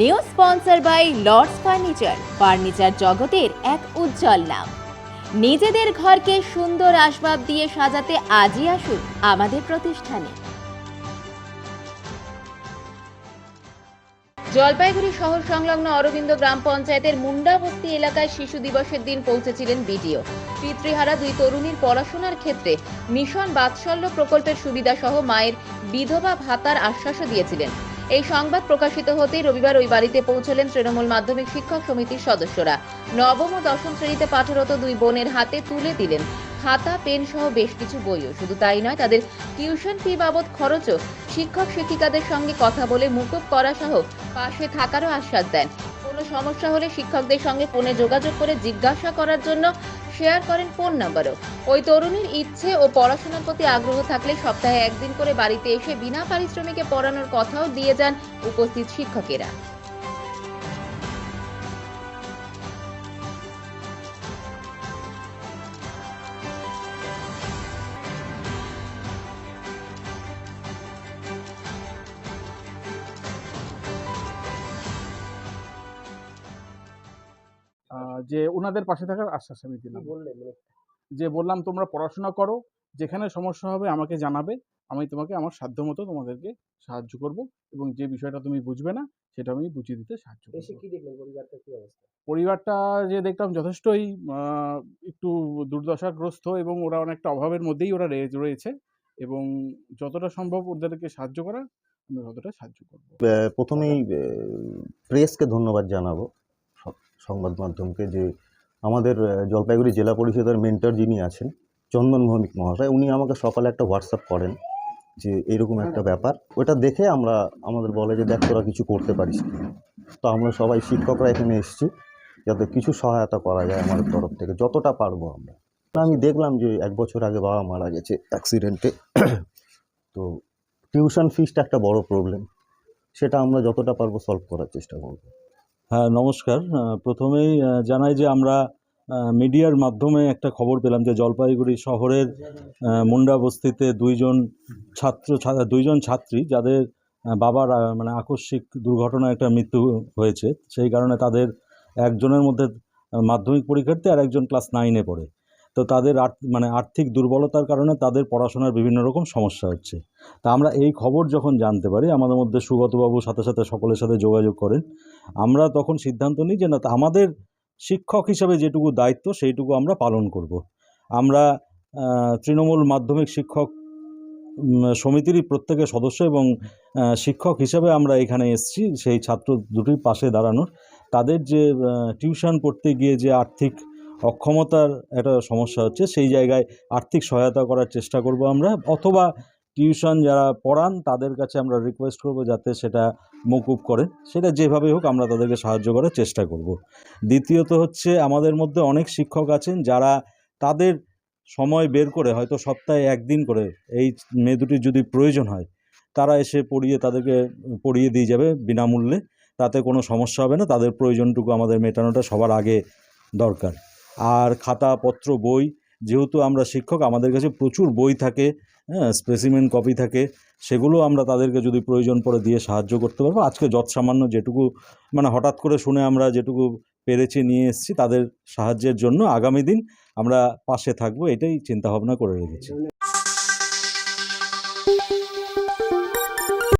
New sponsor by Lords furniture. Furniture জগতের এক উজ্জ্বল নাম। নিজেদের ঘরকে সুন্দর আসবাব দিয়ে সাজাতে আজই আসুন আমাদের প্রতিষ্ঠানে। জলপাইগুড়ি শহর সংলগ্ন অরবিন্দ গ্রাম পঞ্চায়েতের মুন্ডাবস্তি এলাকায় শিশু দিবসের দিন পৌঁছেছিলেন বিডিও। পিতৃহারা দুই তরুণীর পড়াশোনার ক্ষেত্রে মিশন বাৎসল্য প্রকল্পের সুবিধা সহ মায়ের বিধবা ভাতার আশ্বাসও দিয়েছিলেন। এই সংবাদ প্রকাশিত হতেই রবিবার ওই বাড়িতে পৌঁছলেন তৃণমূল মাধ্যমিক শিক্ষক সমিতির সদস্যরা। নবম ও দশম শ্রেণীতে পাঠরত দুই বোনের হাতে তুলে দিলেন। খাতা, পেন সহ বেশ কিছু বইও। শুধু তাই নয়, তাদের টিউশন ফি বাবদ খরচও শিক্ষক, শিক্ষিকাদের সঙ্গে কথা বলে মুকুব করা সহ পাশে থাকারও আশ্বাস দেন। কোনো সমস্যা হলে শিক্ষকদের সঙ্গে ফোনে যোগাযোগ করে জিজ্ঞাসা করার জন্য শেয়ার করেন ফোন নাম্বারও। ওই তরুণীর ইচ্ছে ও পড়াশোনার প্রতি আগ্রহ থাকলে সপ্তাহে একদিন করে বাড়িতে এসে বিনা পারিশ্রমিকে পড়ানোর কথাও দিয়ে যান উপস্থিত শিক্ষকেরা। যে ওনাদের পাশে থাকার আশ্বাস আমি দিলাম। যে বললাম তোমরা পড়াশোনা করো যেখানে সমস্যা হবে আমাকে জানাবে। আমি তোমাকে আমার সাধ্য মতো তোমাদেরকে সাহায্য করব এবং যে বিষয়টা তুমি বুঝবে না সেটা আমি বুঝিয়ে দিতে সাহায্য এসে করব কি দেখলেন? পরিবারটা কি অবস্থা? পরিবারটা যে দেখলাম যথেষ্টই একটু দুর্দশাগ্রস্ত এবং ওরা অনেকটা অভাবের মধ্যেই ওরা রয়ে- রয়েছে এবং যতটা সম্ভব ওদেরকে সাহায্য করার আমি ততটা সাহায্য করব। প্রথমেই প্রেসকে ধন্যবাদ জানাব। সংবাদ মাধ্যমকে যে আমাদের জলপাইগুড়ি জেলা পরিষদের মেন্টর যিনি আছেন, চন্দন ভৌমিক মহাশয়, উনি আমাকে সকালে একটা হোয়াটসঅ্যাপ করেন যে এরকম একটা ব্যাপার। ওটা দেখে আমরা, আমাদের বলে যে, দেখ, তোরা কিছু করতে পারিস তো আমরা সবাই শিক্ষকরা এখানে এসেছি, যাতে কিছু সহায়তা করা যায় আমাদের তরফ থেকে, যতটা পারব আমরা। আমি দেখলাম যে, এক বছর আগে বাবা মারা গেছে অ্যাক্সিডেন্টে তো টিউশন ফিসটা একটা বড় প্রবলেম সেটা আমরা যতটা পারব সলভ করার চেষ্টা করব। হ্যাঁ নমস্কার। প্রথমেই জানাই যে আমরা মিডিয়ার মাধ্যমে একটা খবর পেলাম যে জলপাইগুড়ি শহরের মুন্ডা বস্তিতে দুইজন ছাত্র দুইজন ছাত্রী যাদের বাবার মানে আকস্মিক দুর্ঘটনায় একটা মৃত্যু হয়েছে। সেই কারণে তাদের একজনের মধ্যে মাধ্যমিক পরীক্ষার্থী আর একজন ক্লাস নাইনে পড়ে। তো তাদের মানে আর্থিক দুর্বলতার কারণে তাদের পড়াশোনার বিভিন্ন রকম সমস্যা হচ্ছে। তা আমরা এই খবর যখন জানতে পারি, আমাদের মধ্যে সুগতবাবু সাথে সাথে সকলের সাথে যোগাযোগ করেন, আমরা তখন সিদ্ধান্ত নিই যে না আমাদের শিক্ষক হিসাবে যেটুকু দায়িত্ব, সেইটুকু আমরা পালন করব। আমরা তৃণমূল মাধ্যমিক শিক্ষক সমিতিরই প্রত্যেকের সদস্য এবং শিক্ষক হিসাবে আমরা এখানে এসেছি, সেই ছাত্র দুটির পাশে দাঁড়ানোর তাদের যে টিউশন পড়তে গিয়ে যে আর্থিক অক্ষমতার একটা সমস্যা হচ্ছে, সেই জায়গায় আর্থিক সহায়তা করার চেষ্টা করব আমরা, অথবা টিউশন যারা পড়ান, তাদের কাছে আমরা রিকোয়েস্ট করব যাতে সেটা মকুব করে। সেটা যেভাবে হোক আমরা তাদেরকে সাহায্য করার চেষ্টা করব। দ্বিতীয়ত হচ্ছে আমাদের মধ্যে অনেক শিক্ষক আছেন যারা তাদের সময় বের করে হয়তো সপ্তাহে একদিন করে এই মেয়ে দুটির যদি প্রয়োজন হয়, তারা এসে পড়িয়ে তাদেরকে পড়িয়ে দিয়ে যাবে বিনামূল্যে। তাতে কোনো সমস্যা হবে না, তাদের প্রয়োজনটুকু আমাদের মেটানোটা সবার আগে দরকার। আর খাতাপত্র, বই, যেহেতু আমরা শিক্ষক, আমাদের কাছে প্রচুর বই থাকে হ্যাঁ স্পেসিমেন কপি থাকে, সেগুলো আমরা তাদেরকে যদি প্রয়োজন পড়ে দিয়ে সাহায্য করতে পারব। আজকে যত সামান্য যেটুকু মানে হঠাৎ করে শুনে আমরা যেটুকু পেরেছি, নিয়ে এসেছি, তাদের সাহায্যের জন্য আগামী দিন আমরা পাশে থাকব, এটাই চিন্তাভাবনা করে রেখেছি।